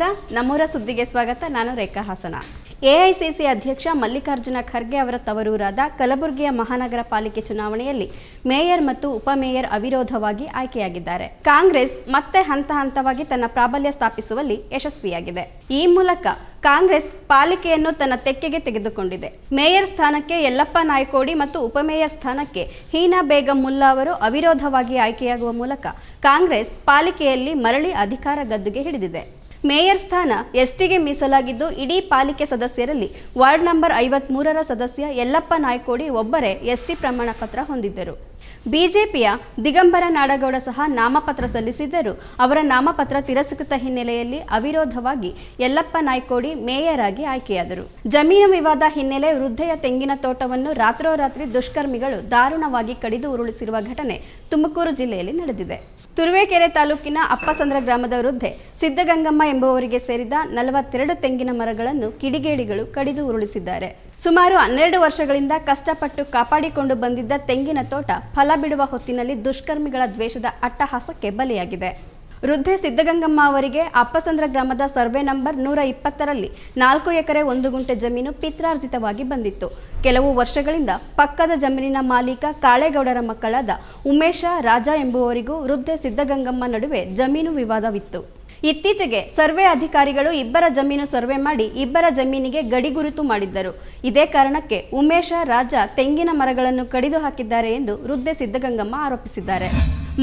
ನಮಸ್ಕಾರ. ನಮ್ಮೂರ ಸುದ್ದಿಗೆ ಸ್ವಾಗತ. ನಾನು ರೇಖಾ ಹಾಸನ. ಎಐಸಿಸಿ ಅಧ್ಯಕ್ಷ ಮಲ್ಲಿಕಾರ್ಜುನ ಖರ್ಗೆ ಅವರ ತವರೂರಾದ ಕಲಬುರಗಿಯ ಮಹಾನಗರ ಪಾಲಿಕೆ ಚುನಾವಣೆಯಲ್ಲಿ ಮೇಯರ್ ಮತ್ತು ಉಪಮೇಯರ್ ಅವಿರೋಧವಾಗಿ ಆಯ್ಕೆಯಾಗಿದ್ದಾರೆ. ಕಾಂಗ್ರೆಸ್ ಮತ್ತೆ ಹಂತ ಹಂತವಾಗಿ ತನ್ನ ಪ್ರಾಬಲ್ಯ ಸ್ಥಾಪಿಸುವಲ್ಲಿ ಯಶಸ್ವಿಯಾಗಿದೆ. ಈ ಮೂಲಕ ಕಾಂಗ್ರೆಸ್ ಪಾಲಿಕೆಯನ್ನು ತನ್ನ ತೆಕ್ಕೆಗೆ ತೆಗೆದುಕೊಂಡಿದೆ. ಮೇಯರ್ ಸ್ಥಾನಕ್ಕೆ ಯಲ್ಲಪ್ಪ ನಾಯ್ಕೋಡಿ ಮತ್ತು ಉಪಮೇಯರ್ ಸ್ಥಾನಕ್ಕೆ ಹೀನಾ ಬೇಗಂ ಮುಲ್ಲಾ ಅವರು ಅವಿರೋಧವಾಗಿ ಆಯ್ಕೆಯಾಗುವ ಮೂಲಕ ಕಾಂಗ್ರೆಸ್ ಪಾಲಿಕೆಯಲ್ಲಿ ಮರಳಿ ಅಧಿಕಾರ ಗದ್ದುಗೆ ಹಿಡಿದಿದೆ. ಮೇಯರ್ ಸ್ಥಾನ ಎಸ್ಟಿಗೆ ಮೀಸಲಾಗಿದ್ದು ಇಡೀ ಪಾಲಿಕೆ ಸದಸ್ಯರಲ್ಲಿ ವಾರ್ಡ್ ನಂಬರ್ ಐವತ್ತ್ ಮೂರರ ಸದಸ್ಯ ಯಲ್ಲಪ್ಪ ನಾಯ್ಕೋಡಿ ಒಬ್ಬರೇ ಎಸ್ಟಿ ಪ್ರಮಾಣ ಪತ್ರ ಹೊಂದಿದ್ದರು. ಬಿಜೆಪಿಯ ದಿಗಂಬರ ನಾಡಗೌಡ ಸಹ ನಾಮಪತ್ರ ಸಲ್ಲಿಸಿದ್ದರು. ಅವರ ನಾಮಪತ್ರ ತಿರಸ್ಕೃತ ಹಿನ್ನೆಲೆಯಲ್ಲಿ ಅವಿರೋಧವಾಗಿ ಯಲ್ಲಪ್ಪ ನಾಯ್ಕೋಡಿ ಮೇಯರ್ ಆಗಿ ಆಯ್ಕೆಯಾದರು. ಜಮೀನು ವಿವಾದ ಹಿನ್ನೆಲೆ ವೃದ್ಧೆಯ ತೆಂಗಿನ ತೋಟವನ್ನು ರಾತ್ರೋರಾತ್ರಿ ದುಷ್ಕರ್ಮಿಗಳು ದಾರುಣವಾಗಿ ಕಡಿದು ಉರುಳಿಸಿರುವ ಘಟನೆ ತುಮಕೂರು ಜಿಲ್ಲೆಯಲ್ಲಿ ನಡೆದಿದೆ. ತುರುವೇಕೆರೆ ತಾಲೂಕಿನ ಅಪ್ಪಸಂದ್ರ ಗ್ರಾಮದ ವೃದ್ಧೆ ಸಿದ್ದಗಂಗಮ್ಮ ಎಂಬುವರಿಗೆ ಸೇರಿದ ನಲವತ್ತೆರಡು ತೆಂಗಿನ ಮರಗಳನ್ನು ಕಿಡಿಗೇಡಿಗಳು ಕಡಿದು ಉರುಳಿಸಿದ್ದಾರೆ. ಸುಮಾರು ಹನ್ನೆರಡು ವರ್ಷಗಳಿಂದ ಕಷ್ಟಪಟ್ಟು ಕಾಪಾಡಿಕೊಂಡು ಬಂದಿದ್ದ ತೆಂಗಿನ ತೋಟ ಫಲ ಬಿಡುವ ಹೊತ್ತಿನಲ್ಲಿ ದುಷ್ಕರ್ಮಿಗಳ ದ್ವೇಷದ ಅಟ್ಟಹಾಸಕ್ಕೆ ಬಲಿಯಾಗಿದೆ. ವೃದ್ಧೆ ಸಿದ್ದಗಂಗಮ್ಮ ಅವರಿಗೆ ಅಪ್ಪಸಂದ್ರ ಗ್ರಾಮದ ಸರ್ವೆ ನಂಬರ್ ನೂರ ಇಪ್ಪತ್ತರಲ್ಲಿ ನಾಲ್ಕು ಎಕರೆ ಒಂದು ಗುಂಟೆ ಜಮೀನು ಪಿತ್ರಾರ್ಜಿತವಾಗಿ ಬಂದಿತ್ತು. ಕೆಲವು ವರ್ಷಗಳಿಂದ ಪಕ್ಕದ ಜಮೀನಿನ ಮಾಲೀಕ ಕಾಳೇಗೌಡರ ಮಕ್ಕಳಾದ ಉಮೇಶ, ರಾಜ ಎಂಬುವರಿಗೂ ವೃದ್ಧೆ ಸಿದ್ದಗಂಗಮ್ಮ ನಡುವೆ ಜಮೀನು ವಿವಾದವಿತ್ತು. ಇತ್ತೀಚೆಗೆ ಸರ್ವೆ ಅಧಿಕಾರಿಗಳು ಇಬ್ಬರ ಜಮೀನು ಸರ್ವೆ ಮಾಡಿ ಇಬ್ಬರ ಜಮೀನಿಗೆ ಗಡಿ ಗುರುತು ಮಾಡಿದ್ದರು. ಇದೇ ಕಾರಣಕ್ಕೆ ಉಮೇಶ, ರಾಜ ತೆಂಗಿನ ಮರಗಳನ್ನು ಕಡಿದು ಹಾಕಿದ್ದಾರೆ ಎಂದು ವೃದ್ಧೆ ಸಿದ್ದಗಂಗಮ್ಮ ಆರೋಪಿಸಿದ್ದಾರೆ.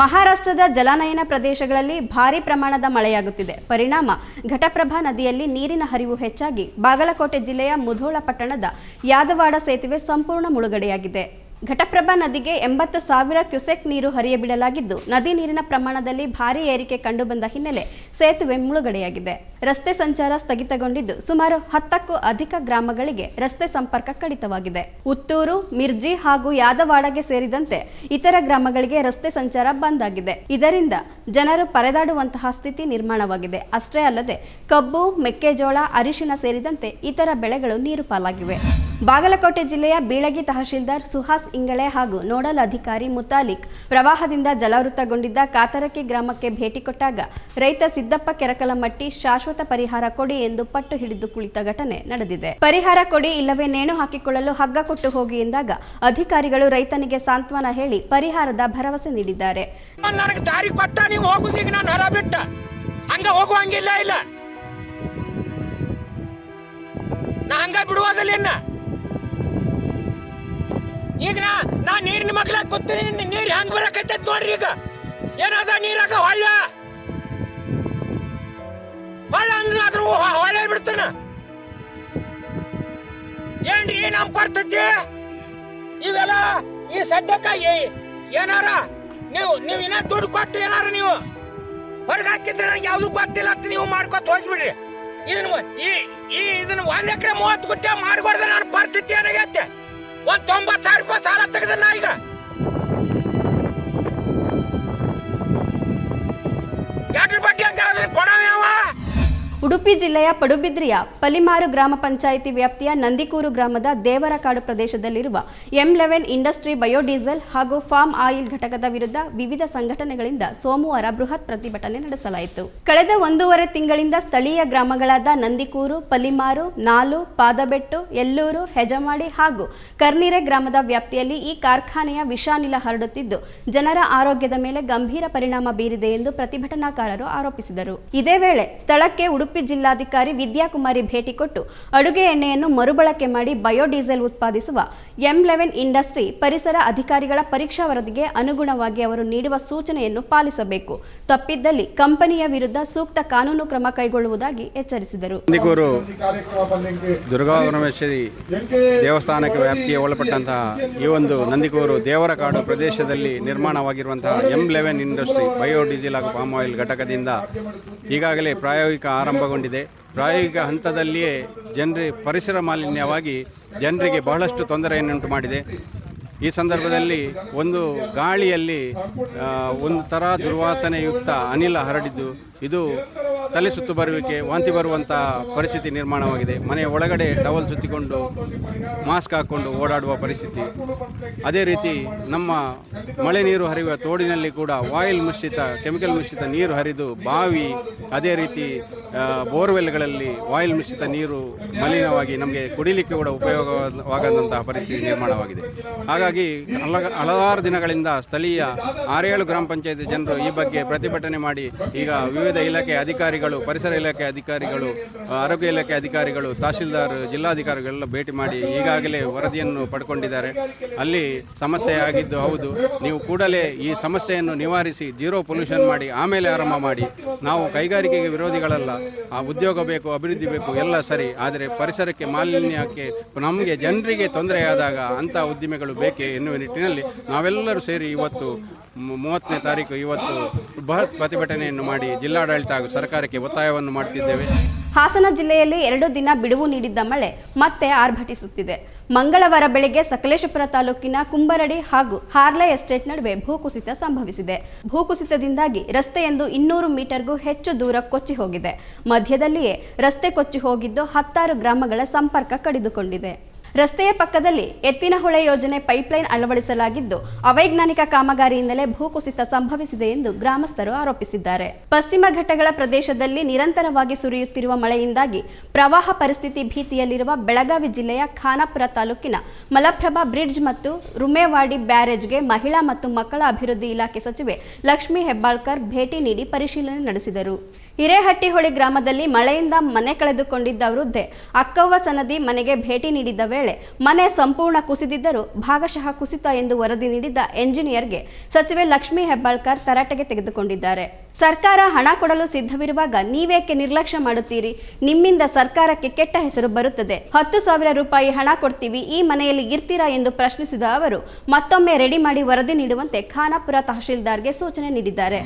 ಮಹಾರಾಷ್ಟ್ರದ ಜಲಾನಯನ ಪ್ರದೇಶಗಳಲ್ಲಿ ಭಾರಿ ಪ್ರಮಾಣದ ಮಳೆಯಾಗುತ್ತಿದೆ. ಪರಿಣಾಮ, ಘಟಪ್ರಭಾ ನದಿಯಲ್ಲಿ ನೀರಿನ ಹರಿವು ಹೆಚ್ಚಾಗಿ ಬಾಗಲಕೋಟೆ ಜಿಲ್ಲೆಯ ಮುಧೋಳ ಪಟ್ಟಣದ ಯಾದವಾಡ ಸೇತುವೆ ಸಂಪೂರ್ಣ ಮುಳುಗಡೆಯಾಗಿದೆ. ಘಟಪ್ರಭಾ ನದಿಗೆ ಎಂಬತ್ತು ಸಾವಿರ ಕ್ಯುಸೆಕ್ ನೀರು ಹರಿಯಬಿಡಲಾಗಿದ್ದು, ನದಿ ನೀರಿನ ಪ್ರಮಾಣದಲ್ಲಿ ಭಾರಿ ಏರಿಕೆ ಕಂಡುಬಂದ ಹಿನ್ನೆಲೆ ಸೇತುವೆ ಮುಳುಗಡೆಯಾಗಿದೆ. ರಸ್ತೆ ಸಂಚಾರ ಸ್ಥಗಿತಗೊಂಡಿದ್ದು ಸುಮಾರು ಹತ್ತಕ್ಕೂ ಅಧಿಕ ಗ್ರಾಮಗಳಿಗೆ ರಸ್ತೆ ಸಂಪರ್ಕ ಕಡಿತವಾಗಿದೆ. ಉತ್ತೂರು, ಮಿರ್ಜಿ ಹಾಗೂ ಯಾದವಾಡಗೆ ಸೇರಿದಂತೆ ಇತರ ಗ್ರಾಮಗಳಿಗೆ ರಸ್ತೆ ಸಂಚಾರ ಬಂದ್ ಆಗಿದೆ. ಇದರಿಂದ ಜನರು ಪರದಾಡುವಂತಹ ಸ್ಥಿತಿ ನಿರ್ಮಾಣವಾಗಿದೆ. ಅಷ್ಟೇ ಅಲ್ಲದೆ ಕಬ್ಬು, ಮೆಕ್ಕೆಜೋಳ, ಅರಿಶಿನ ಸೇರಿದಂತೆ ಇತರ ಬೆಳೆಗಳು ನೀರು ಪಾಲಾಗಿವೆ. ಬಾಗಲಕೋಟೆ ಜಿಲ್ಲೆಯ ಬೀಳಗಿ ತಹಶೀಲ್ದಾರ್ ಸುಹಾಸ್ ಇಂಗಳೆ ಹಾಗೂ ನೋಡಲ್ ಅಧಿಕಾರಿ ಮುತಾಲಿಕ್ ಪ್ರವಾಹದಿಂದ ಜಲಾವೃತಗೊಂಡಿದ್ದ ಕಾತರಕಿ ಗ್ರಾಮಕ್ಕೆ ಭೇಟಿ ಕೊಟ್ಟಾಗ ರೈತ ಸಿದ್ದಪ್ಪ ಕೆರಕಲಮಟ್ಟಿ ಶಾಶ್ವತ ಪರಿಹಾರ ಕೊಡಿ ಎಂದು ಪಟ್ಟು ಹಿಡಿದು ಕುಳಿತ ಘಟನೆ ನಡೆದಿದೆ. ಪರಿಹಾರ ಕೊಡಿ ಇಲ್ಲವೇ ನೇಣು ಹಾಕಿಕೊಳ್ಳಲು ಹಗ್ಗ ಕೊಟ್ಟು ಹೋಗಿ ಎಂದಾಗ ಅಧಿಕಾರಿಗಳು ರೈತನಿಗೆ ಸಾಂತ್ವನ ಹೇಳಿ ಪರಿಹಾರದ ಭರವಸೆ ನೀಡಿದ್ದಾರೆ. ನನಗೆ ಕೊಟ್ಟ, ನೀವು ಹೋಗುದು ಈಗ ನಾನು ಹೊರ ಬಿಟ್ಟ. ಹಂಗ ಹೋಗುವಂಗಿಲ್ಲ ಇಲ್ಲ. ನಾ ಹಂಗ ಬಿಡುವುದಿಲ್ಲ ಈಗ ನಾ ನಾ ನೀರಿನ ಮಗ್ಲಾಗ ಕೂತೀನಿ, ನೀರ್ ಹೆಂಗ್ ಬರಕತ್ತೈತೆ ನೋಡ್ರಿ ಈಗ. ಏನದ ನೀರಾಗ ಹೊಳ್ಳ. ಏನ್ರಿ ನಮ್ ಪರಿಸ್ಥಿತಿ? ಇವೆಲ್ಲ ಈ ಸದ್ಯಕ್ಕ ಏನಾರ ನೀವು ನೀವು ಇನ್ನ ದುಡ್ಡು ಕೊಟ್ಟು ಏನಾರ ನೀವು ಹೊರಗೆ ಹಾಕಿದ್ರೆ ಯಾವ್ದು ಗೊತ್ತಿಲ್ಲ ಅಂತ ನೀವು ಮಾಡ್ಕೊತ ಹೋಗ್ಬಿಡ್ರಿ. ಇದನ್ನ ಈ ಈ ಇದನ್ನ ಒಂದ್ ಎಕರೆ ಮೂವತ್ತು ಗುಟ್ಟೆ ಮಾಡ್ಬಾರ್ದ ನಾನು ಪರಿಸ್ಥಿತಿ ಏನಾಗೈತೆ? ಒಂದ್ ತೊಂಬತ್ತು ಸಾವಿರ ರೂಪಾಯಿ ಸಾಲ ತೆಗೆದ ನಾ ಈಗ. ಎರಡು ಬಡ್ಡಿ ಅಂತ ಕೊಡವ ಉಡುಪಿ ಜಿಲ್ಲೆಯ ಪಡುಬಿದ್ರಿಯ ಪಲಿಮಾರು ಗ್ರಾಮ ಪಂಚಾಯಿತಿ ವ್ಯಾಪ್ತಿಯ ನಂದಿಕೂರು ಗ್ರಾಮದ ದೇವರಕಾಡು ಪ್ರದೇಶದಲ್ಲಿರುವ ಎಂ ಲೆವೆನ್ ಇಂಡಸ್ಟ್ರಿ ಬಯೋಡೀಸೆಲ್ ಹಾಗೂ ಫಾರ್ಮ್ ಆಯಿಲ್ ಘಟಕದ ವಿರುದ್ಧ ವಿವಿಧ ಸಂಘಟನೆಗಳಿಂದ ಸೋಮವಾರ ಬೃಹತ್ ಪ್ರತಿಭಟನೆ ನಡೆಸಲಾಯಿತು. ಕಳೆದ ಒಂದೂವರೆ ತಿಂಗಳಿಂದ ಸ್ಥಳೀಯ ಗ್ರಾಮಗಳಾದ ನಂದಿಕೂರು, ಪಲಿಮಾರು, ನಾಲು, ಪಾದಬೆಟ್ಟು, ಎಲ್ಲೂರು, ಹೆಜಮಾಡಿ ಹಾಗೂ ಕರ್ನೀರೆ ಗ್ರಾಮದ ವ್ಯಾಪ್ತಿಯಲ್ಲಿ ಈ ಕಾರ್ಖಾನೆಯ ವಿಷಾನಿಲ ಹರಡುತ್ತಿದ್ದು, ಜನರ ಆರೋಗ್ಯದ ಮೇಲೆ ಗಂಭೀರ ಪರಿಣಾಮ ಬೀರಿದೆ ಎಂದು ಪ್ರತಿಭಟನಾಕಾರರು ಆರೋಪಿಸಿದರು. ಇದೇ ವೇಳೆ ಸ್ಥಳಕ್ಕೆ ಉಡುಪಿ ಜಿಲ್ಲಾಧಿಕಾರಿ ವಿದ್ಯಾಕುಮಾರಿ ಭೇಟಿ ಕೊಟ್ಟು ಅಡುಗೆ ಎಣ್ಣೆಯನ್ನು ಮರುಬಳಕೆ ಮಾಡಿ ಬಯೋಡೀಸೆಲ್ ಉತ್ಪಾದಿಸುವ ಎಂ ಲೆವೆನ್ ಇಂಡಸ್ಟ್ರಿ ಪರಿಸರ ಅಧಿಕಾರಿಗಳ ಪರೀಕ್ಷಾ ವರದಿಗೆ ಅನುಗುಣವಾಗಿ ಅವರು ನೀಡುವ ಸೂಚನೆಯನ್ನು ಪಾಲಿಸಬೇಕು. ತಪ್ಪಿದ್ದಲ್ಲಿ ಕಂಪನಿಯ ವಿರುದ್ಧ ಸೂಕ್ತ ಕಾನೂನು ಕ್ರಮ ಕೈಗೊಳ್ಳುವುದಾಗಿ ಎಚ್ಚರಿಸಿದರು. ದೇವಸ್ಥಾನಕ್ಕೆ ವ್ಯಾಪ್ತಿಗೆ ಒಳಪಟ್ಟಂತಹ ಈ ಒಂದು ನಂದಿಕೂರು ದೇವರ ಕಾಡು ಪ್ರದೇಶದಲ್ಲಿ ನಿರ್ಮಾಣವಾಗಿರುವಂತಹ ಎಂ ಲೆವೆನ್ ಇಂಡಸ್ಟ್ರಿ ಬಯೋಡೀಸೆಲ್ ಹಾಗೂ ಪಾಮ್ ಆಯಿಲ್ ಘಟಕದಿಂದ ಈಗಾಗಲೇ ಪ್ರಾಯೋಗಿಕ ಆರಂಭಗೊಂಡಿದೆ. ಪ್ರಾಯೋಗಿಕ ಹಂತದಲ್ಲಿಯೇ ಜನರಿಗೆ ಪರಿಸರ ಮಾಲಿನ್ಯವಾಗಿ ಜನರಿಗೆ ಬಹಳಷ್ಟು ತೊಂದರೆಯನ್ನುಂಟು ಮಾಡಿದೆ. ಈ ಸಂದರ್ಭದಲ್ಲಿ ಒಂದು ಗಾಳಿಯಲ್ಲಿ ಒಂದು ಥರ ದುರ್ವಾಸನೆಯುಕ್ತ ಅನಿಲ ಹರಡಿದ್ದು. ಇದು ತಲೆ ಸುತ್ತು ಬರುವಿಕೆ, ವಾಂತಿ ಬರುವಂಥ ಪರಿಸ್ಥಿತಿ ನಿರ್ಮಾಣವಾಗಿದೆ. ಮನೆಯ ಒಳಗಡೆ ಟವಲ್ ಸುತ್ತಿಕೊಂಡು, ಮಾಸ್ಕ್ ಹಾಕ್ಕೊಂಡು ಓಡಾಡುವ ಪರಿಸ್ಥಿತಿ. ಅದೇ ರೀತಿ ನಮ್ಮ ಮಳೆ ನೀರು ಹರಿಯುವ ತೋಡಿನಲ್ಲಿ ಕೂಡ ಆಯಿಲ್ ಮಿಶ್ರಿತ, ಕೆಮಿಕಲ್ ಮಿಶ್ರಿತ ನೀರು ಹರಿದು ಬಾವಿ, ಅದೇ ರೀತಿ ಬೋರ್ವೆಲ್ಗಳಲ್ಲಿ ಆಯಿಲ್ ಮಿಶ್ರಿತ ನೀರು ಮಲಿನವಾಗಿ ನಮಗೆ ಕುಡಿಲಿಕ್ಕೆ ಕೂಡ ಉಪಯೋಗವಾಗದಂತಹ ಪರಿಸ್ಥಿತಿ ನಿರ್ಮಾಣವಾಗಿದೆ. ಹಾಗಾಗಿ ಹಲ ಹಲವಾರು ದಿನಗಳಿಂದ ಸ್ಥಳೀಯ ಆರೇಳು ಗ್ರಾಮ ಪಂಚಾಯತ್ ಜನರು ಈ ಬಗ್ಗೆ ಪ್ರತಿಭಟನೆ ಮಾಡಿ ಈಗ ವಿವಿಧ ಇಲಾಖೆ ಅಧಿಕಾರಿಗಳು, ಪರಿಸರ ಇಲಾಖೆ ಅಧಿಕಾರಿಗಳು ಆರೋಗ್ಯ ಇಲಾಖೆ ಅಧಿಕಾರಿಗಳು, ತಹಶೀಲ್ದಾರ್, ಜಿಲ್ಲಾಧಿಕಾರಿಗಳೆಲ್ಲ ಭೇಟಿ ಮಾಡಿ ಈಗಾಗಲೇ ವರದಿಯನ್ನು ಪಡ್ಕೊಂಡಿದ್ದಾರೆ. ಅಲ್ಲಿ ಸಮಸ್ಯೆ ಆಗಿದ್ದು ಹೌದು, ನೀವು ಕೂಡಲೇ ಈ ಸಮಸ್ಯೆಯನ್ನು ನಿವಾರಿಸಿ, ಜೀರೋ ಪೊಲ್ಯೂಷನ್ ಮಾಡಿ, ಆಮೇಲೆ ಆರಂಭ ಮಾಡಿ. ನಾವು ಕೈಗಾರಿಕೆಗೆ ವಿರೋಧಿಗಳಲ್ಲ, ಆ ಉದ್ಯೋಗ ಬೇಕು, ಅಭಿವೃದ್ಧಿ ಬೇಕು, ಎಲ್ಲ ಸರಿ. ಆದರೆ ಪರಿಸರಕ್ಕೆ ಮಾಲಿನ್ಯಕ್ಕೆ ನಮಗೆ ಜನರಿಗೆ ತೊಂದರೆಯಾದಾಗ ಅಂಥ ಉದ್ದಿಮೆಗಳು ಬೇಕೇ ಎನ್ನುವ ನಿಟ್ಟಿನಲ್ಲಿ ನಾವೆಲ್ಲರೂ ಸೇರಿ ಇವತ್ತು ಮೂವತ್ತನೇ ತಾರೀಕು, ಇವತ್ತು ಬೃಹತ್ ಪ್ರತಿಭಟನೆಯನ್ನು ಮಾಡಿ ಜಿಲ್ಲಾಡಳಿತ ಹಾಗೂ ಸರ್ಕಾರಕ್ಕೆ ಒತ್ತಾಯವನ್ನು ಮಾಡುತ್ತಿದ್ದೇವೆ ಹಾಸನ ಜಿಲ್ಲೆಯಲ್ಲಿ ಎರಡು ದಿನ ಬಿಡುವು ನೀಡಿದ್ದ ಮಳೆ ಮತ್ತೆ ಆರ್ಭಟಿಸುತ್ತಿದೆ. ಮಂಗಳವಾರ ಬೆಳಗ್ಗೆ ಸಕಲೇಶಪುರ ತಾಲೂಕಿನ ಕುಂಬರಡಿ ಹಾಗೂ ಹಾರ್ಲೆ ಎಸ್ಟೇಟ್ ನಡುವೆ ಭೂಕುಸಿತ ಸಂಭವಿಸಿದೆ. ಭೂಕುಸಿತದಿಂದಾಗಿ ರಸ್ತೆಯೊಂದು ಇನ್ನೂರು ಮೀಟರ್ಗೂ ಹೆಚ್ಚು ದೂರ ಕೊಚ್ಚಿ ಹೋಗಿದೆ. ಮಧ್ಯದಲ್ಲಿಯೇ ರಸ್ತೆ ಕೊಚ್ಚಿ ಹೋಗಿದ್ದು ಹತ್ತಾರು ಗ್ರಾಮಗಳ ಸಂಪರ್ಕ ಕಡಿದುಕೊಂಡಿದೆ. ರಸ್ತೆಯ ಪಕ್ಕದಲ್ಲಿ ಎತ್ತಿನಹೊಳೆ ಯೋಜನೆ ಪೈಪ್ಲೈನ್ ಅಳವಡಿಸಲಾಗಿದ್ದು, ಅವೈಜ್ಞಾನಿಕ ಕಾಮಗಾರಿಯಿಂದಲೇ ಭೂಕುಸಿತ ಸಂಭವಿಸಿದೆ ಎಂದು ಗ್ರಾಮಸ್ಥರು ಆರೋಪಿಸಿದ್ದಾರೆ. ಪಶ್ಚಿಮ ಘಟ್ಟಗಳ ಪ್ರದೇಶದಲ್ಲಿ ನಿರಂತರವಾಗಿ ಸುರಿಯುತ್ತಿರುವ ಮಳೆಯಿಂದಾಗಿ ಪ್ರವಾಹ ಪರಿಸ್ಥಿತಿ ಭೀತಿಯಲ್ಲಿರುವ ಬೆಳಗಾವಿ ಜಿಲ್ಲೆಯ ಖಾನಾಪುರ ತಾಲೂಕಿನ ಮಲಪ್ರಭಾ ಬ್ರಿಡ್ಜ್ ಮತ್ತು ರುಮೇವಾಡಿ ಬ್ಯಾರೇಜ್ಗೆ ಮಹಿಳಾ ಮತ್ತು ಮಕ್ಕಳ ಅಭಿವೃದ್ಧಿ ಇಲಾಖೆ ಸಚಿವೆ ಲಕ್ಷ್ಮೀ ಹೆಬ್ಬಾಳ್ಕರ್ ಭೇಟಿ ನೀಡಿ ಪರಿಶೀಲನೆ ನಡೆಸಿದರು. ಹಿರೇಹಟ್ಟಿಹೊಳಿ ಗ್ರಾಮದಲ್ಲಿ ಮಳೆಯಿಂದ ಮನೆ ಕಳೆದುಕೊಂಡಿದ್ದ ವೃದ್ಧೆ ಅಕ್ಕವ್ವ ಸನದಿ ಮನೆಗೆ ಭೇಟಿ ನೀಡಿದ್ದ ವೇಳೆ ಮನೆ ಸಂಪೂರ್ಣ ಕುಸಿದಿದ್ದರೂ ಭಾಗಶಃ ಕುಸಿತ ಎಂದು ವರದಿ ನೀಡಿದ್ದ ಎಂಜಿನಿಯರ್ಗೆ ಸಚಿವೆ ಲಕ್ಷ್ಮೀ ಹೆಬ್ಬಾಳ್ಕರ್ ತರಾಟೆಗೆ ತೆಗೆದುಕೊಂಡಿದ್ದಾರೆ. ಸರ್ಕಾರ ಹಣ ಕೊಡಲು ಸಿದ್ಧವಿರುವಾಗ ನೀವೇಕೆ ನಿರ್ಲಕ್ಷ್ಯ ಮಾಡುತ್ತೀರಿ? ನಿಮ್ಮಿಂದ ಸರ್ಕಾರಕ್ಕೆ ಕೆಟ್ಟ ಹೆಸರು ಬರುತ್ತದೆ. ಹತ್ತು ಸಾವಿರ ರೂಪಾಯಿ ಹಣ ಕೊಡ್ತೀವಿ, ಈ ಮನೆಯಲ್ಲಿ ಇರ್ತೀರಾ ಎಂದು ಪ್ರಶ್ನಿಸಿದ ಅವರು, ಮತ್ತೊಮ್ಮೆ ರೆಡಿ ಮಾಡಿ ವರದಿ ನೀಡುವಂತೆ ಖಾನಾಪುರ ತಹಶೀಲ್ದಾರ್ಗೆ ಸೂಚನೆ ನೀಡಿದ್ದಾರೆ.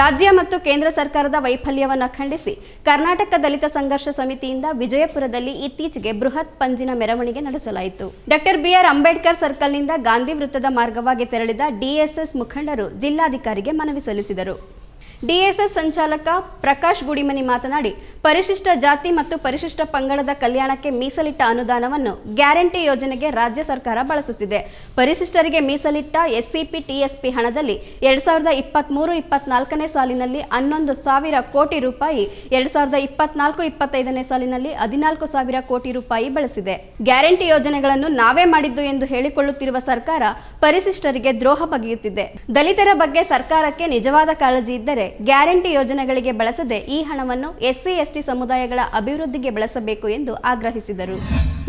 ರಾಜ್ಯ ಮತ್ತು ಕೇಂದ್ರ ಸರ್ಕಾರದ ವೈಫಲ್ಯವನ್ನು ಖಂಡಿಸಿ, ಕರ್ನಾಟಕ ದಲಿತ ಸಂಘರ್ಷ ಸಮಿತಿಯಿಂದ ವಿಜಯಪುರದಲ್ಲಿ ಇತ್ತೀಚೆಗೆ ಬೃಹತ್ ಪಂಜಿನ ಮೆರವಣಿಗೆ ನಡೆಸಲಾಯಿತು. ಡಾಕ್ಟರ್ ಬಿಆರ್ ಅಂಬೇಡ್ಕರ್ ಸರ್ಕಲ್ನಿಂದ ಗಾಂಧಿ ವೃತ್ತದ ಮಾರ್ಗವಾಗಿ ತೆರಳಿದ ಡಿಎಸ್ಎಸ್ ಮುಖಂಡರು ಜಿಲ್ಲಾಧಿಕಾರಿಗೆ ಮನವಿ ಸಲ್ಲಿಸಿದರು. ಡಿಎಸ್ಎಸ್ ಸಂಚಾಲಕ ಪ್ರಕಾಶ್ ಗುಡಿಮನಿ ಮಾತನಾಡಿ, ಪರಿಶಿಷ್ಟ ಜಾತಿ ಮತ್ತು ಪರಿಶಿಷ್ಟ ಪಂಗಡದ ಕಲ್ಯಾಣಕ್ಕೆ ಮೀಸಲಿಟ್ಟ ಅನುದಾನವನ್ನು ಗ್ಯಾರಂಟಿ ಯೋಜನೆಗೆ ರಾಜ್ಯ ಸರ್ಕಾರ ಬಳಸುತ್ತಿದೆ. ಪರಿಶಿಷ್ಟರಿಗೆ ಮೀಸಲಿಟ್ಟ ಎಸ್ಸಿಪಿ ಟಿಎಸ್ಪಿ ಹಣದಲ್ಲಿ ಎರಡ್ ಸಾವಿರದ ಇಪ್ಪತ್ತ್ಮೂರು ಇಪ್ಪತ್ನಾಲ್ಕನೇ ಸಾಲಿನಲ್ಲಿ ಹನ್ನೊಂದು ಸಾವಿರ ಕೋಟಿ ರೂಪಾಯಿ, ಎರಡ್ ಸಾವಿರದ ಇಪ್ಪತ್ನಾಲ್ಕು ಇಪ್ಪತ್ತೈದನೇ ಸಾಲಿನಲ್ಲಿ ಹದಿನಾಲ್ಕು ಸಾವಿರ ಕೋಟಿ ರೂಪಾಯಿ ಬಳಸಿದೆ. ಗ್ಯಾರಂಟಿ ಯೋಜನೆಗಳನ್ನು ನಾವೇ ಮಾಡಿದ್ದು ಎಂದು ಹೇಳಿಕೊಳ್ಳುತ್ತಿರುವ ಸರ್ಕಾರ ಪರಿಶಿಷ್ಟರಿಗೆ ದ್ರೋಹ ಬಗೆಯುತ್ತಿದೆ. ದಲಿತರ ಬಗ್ಗೆ ಸರ್ಕಾರಕ್ಕೆ ನಿಜವಾದ ಕಾಳಜಿ ಇದ್ದರೆ ಗ್ಯಾರಂಟಿ ಯೋಜನೆಗಳಿಗೆ ಬಳಸದೆ ಈ ಹಣವನ್ನು ಎಸ್ಸಿ, ಎಸ್ಟಿ ಸಮುದಾಯಗಳ ಅಭಿವೃದ್ಧಿಗೆ ಬಳಸಬೇಕು ಎಂದು ಆಗ್ರಹಿಸಿದರು.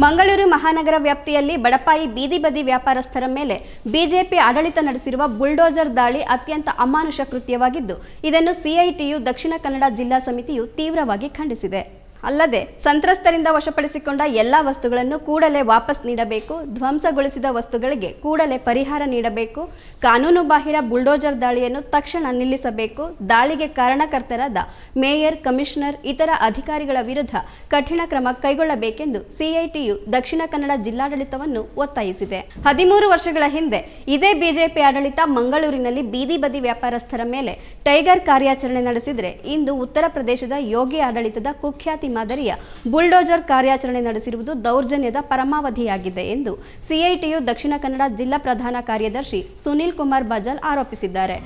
ಮಂಗಳೂರು ಮಹಾನಗರ ವ್ಯಾಪ್ತಿಯಲ್ಲಿ ಬಡಪಾಯಿ ಬೀದಿ ಬದಿ ವ್ಯಾಪಾರಸ್ಥರ ಮೇಲೆ ಬಿಜೆಪಿ ಆಡಳಿತ ನಡೆಸಿರುವ ಬುಲ್ಡೋಜರ್ ದಾಳಿ ಅತ್ಯಂತ ಅಮಾನುಷ ಕೃತ್ಯವಾಗಿದ್ದು, ಇದನ್ನು ಸಿಐಟಿಯು ದಕ್ಷಿಣ ಕನ್ನಡ ಜಿಲ್ಲಾ ಸಮಿತಿಯು ತೀವ್ರವಾಗಿ ಖಂಡಿಸಿದೆ. ಅಲ್ಲದೆ ಸಂತ್ರಸ್ತರಿಂದ ವಶಪಡಿಸಿಕೊಂಡ ಎಲ್ಲ ವಸ್ತುಗಳನ್ನು ಕೂಡಲೇ ವಾಪಸ್ ನೀಡಬೇಕು, ಧ್ವಂಸಗೊಳಿಸಿದ ವಸ್ತುಗಳಿಗೆ ಕೂಡಲೇ ಪರಿಹಾರ ನೀಡಬೇಕು ಕಾನೂನುಬಾಹಿರ ಬುಲ್ಡೋಜರ್ ದಾಳಿಯನ್ನು ತಕ್ಷಣ ನಿಲ್ಲಿಸಬೇಕು, ದಾಳಿಗೆ ಕಾರಣಕರ್ತರಾದ ಮೇಯರ್, ಕಮಿಷನರ್, ಇತರ ಅಧಿಕಾರಿಗಳ ವಿರುದ್ಧ ಕಠಿಣ ಕ್ರಮ ಕೈಗೊಳ್ಳಬೇಕೆಂದು ಸಿಐಟಿಯು ದಕ್ಷಿಣ ಕನ್ನಡ ಜಿಲ್ಲಾಡಳಿತವನ್ನು ಒತ್ತಾಯಿಸಿದೆ. ಹದಿಮೂರು ವರ್ಷಗಳ ಹಿಂದೆ ಇದೇ ಬಿಜೆಪಿ ಆಡಳಿತ ಮಂಗಳೂರಿನಲ್ಲಿ ಬೀದಿ ಬದಿ ವ್ಯಾಪಾರಸ್ಥರ ಮೇಲೆ ಟೈಗರ್ ಕಾರ್ಯಾಚರಣೆ ನಡೆಸಿದರೆ ಇಂದು ಉತ್ತರ ಪ್ರದೇಶದ ಯೋಗಿ ಆಡಳಿತದ ಕುಖ್ಯಾತಿ ಮಾದರಿಯ ಬುಲ್ಡೋಜರ್ ಕಾರ್ಯಾಚರಣೆ ನಡೆಸಿರುವುದು ದೌರ್ಜನ್ಯದ ಪರಮಾವಧಿಯಾಗಿದೆ ಎಂದು ಸಿಐಟಿಯು ದಕ್ಷಿಣ ಕನ್ನಡ ಜಿಲ್ಲಾ ಪ್ರಧಾನ ಕಾರ್ಯದರ್ಶಿ ಸುನೀಲ್ ಕುಮಾರ್ ಬಜಲ್ ಆರೋಪಿಸಿದ್ದಾರೆ.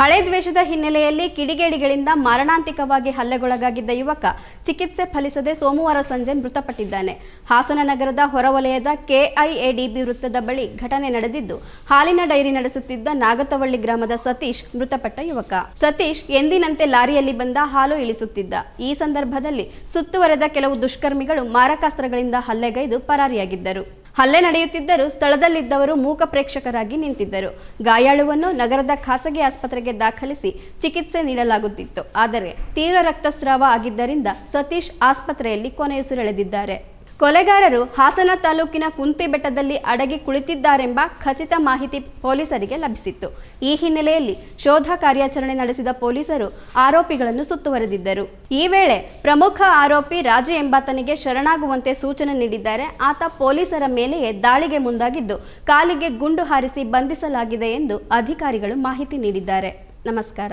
ಹಳೆ ದ್ವೇಷದ ಹಿನ್ನೆಲೆಯಲ್ಲಿ ಕಿಡಿಗೇಡಿಗಳಿಂದ ಮಾರಣಾಂತಿಕವಾಗಿ ಹಲ್ಲೆಗೊಳಗಾಗಿದ್ದ ಯುವಕ ಚಿಕಿತ್ಸೆ ಫಲಿಸದೆ ಸೋಮವಾರ ಸಂಜೆ ಮೃತಪಟ್ಟಿದ್ದಾನೆ. ಹಾಸನ ನಗರದ ಹೊರವಲಯದ ಕೆಐಎಡಿಬಿ ವೃತ್ತದ ಬಳಿ ಘಟನೆ ನಡೆದಿದ್ದು, ಹಾಲಿನ ಡೈರಿ ನಡೆಸುತ್ತಿದ್ದ ನಾಗತವಳ್ಳಿ ಗ್ರಾಮದ ಸತೀಶ್ ಮೃತಪಟ್ಟ ಯುವಕ. ಸತೀಶ್ ಎಂದಿನಂತೆ ಲಾರಿಯಲ್ಲಿ ಬಂದ ಹಾಲು ಇಳಿಸುತ್ತಿದ್ದ. ಈ ಸಂದರ್ಭದಲ್ಲಿ ಸುತ್ತುವರೆದ ಕೆಲವು ದುಷ್ಕರ್ಮಿಗಳು ಮಾರಕಾಸ್ತ್ರಗಳಿಂದ ಹಲ್ಲೆಗೈದು ಪರಾರಿಯಾಗಿದ್ದರು. ಹಲ್ಲೆ ನಡೆಯುತ್ತಿದ್ದರೂ ಸ್ಥಳದಲ್ಲಿದ್ದವರು ಮೂಕ ಪ್ರೇಕ್ಷಕರಾಗಿ ನಿಂತಿದ್ದರು. ಗಾಯಾಳುವನ್ನು ನಗರದ ಖಾಸಗಿ ಆಸ್ಪತ್ರೆಗೆ ದಾಖಲಿಸಿ ಚಿಕಿತ್ಸೆ ನೀಡಲಾಗುತ್ತಿತ್ತು. ಆದರೆ ತೀವ್ರ ರಕ್ತಸ್ರಾವ ಆಗಿದ್ದರಿಂದ ಸತೀಶ್ ಆಸ್ಪತ್ರೆಯಲ್ಲಿ ಕೊನೆಯುಸಿರೆಳೆದಿದ್ದಾರೆ ಕೊಲೆಗಾರರು ಹಾಸನ ತಾಲೂಕಿನ ಕುಂತಿ ಬೆಟ್ಟದಲ್ಲಿ ಅಡಗಿ ಕುಳಿತಿದ್ದಾರೆಂಬ ಖಚಿತ ಮಾಹಿತಿ ಪೊಲೀಸರಿಗೆ ಲಭಿಸಿತ್ತು. ಈ ಹಿನ್ನೆಲೆಯಲ್ಲಿ ಶೋಧ ಕಾರ್ಯಾಚರಣೆ ನಡೆಸಿದ ಪೊಲೀಸರು ಆರೋಪಿಗಳನ್ನು ಸುತ್ತುವರೆದಿದ್ದರು. ಈ ವೇಳೆ ಪ್ರಮುಖ ಆರೋಪಿ ರಾಜು ಎಂಬಾತನಿಗೆ ಶರಣಾಗುವಂತೆ ಸೂಚನೆ ನೀಡಿದ್ದಾರೆ. ಆತ ಪೊಲೀಸರ ಮೇಲೆಯೇ ದಾಳಿಗೆ ಮುಂದಾಗಿದ್ದು, ಕಾಲಿಗೆ ಗುಂಡು ಹಾರಿಸಿ ಬಂಧಿಸಲಾಗಿದೆ ಎಂದು ಅಧಿಕಾರಿಗಳು ಮಾಹಿತಿ ನೀಡಿದ್ದಾರೆ. ನಮಸ್ಕಾರ.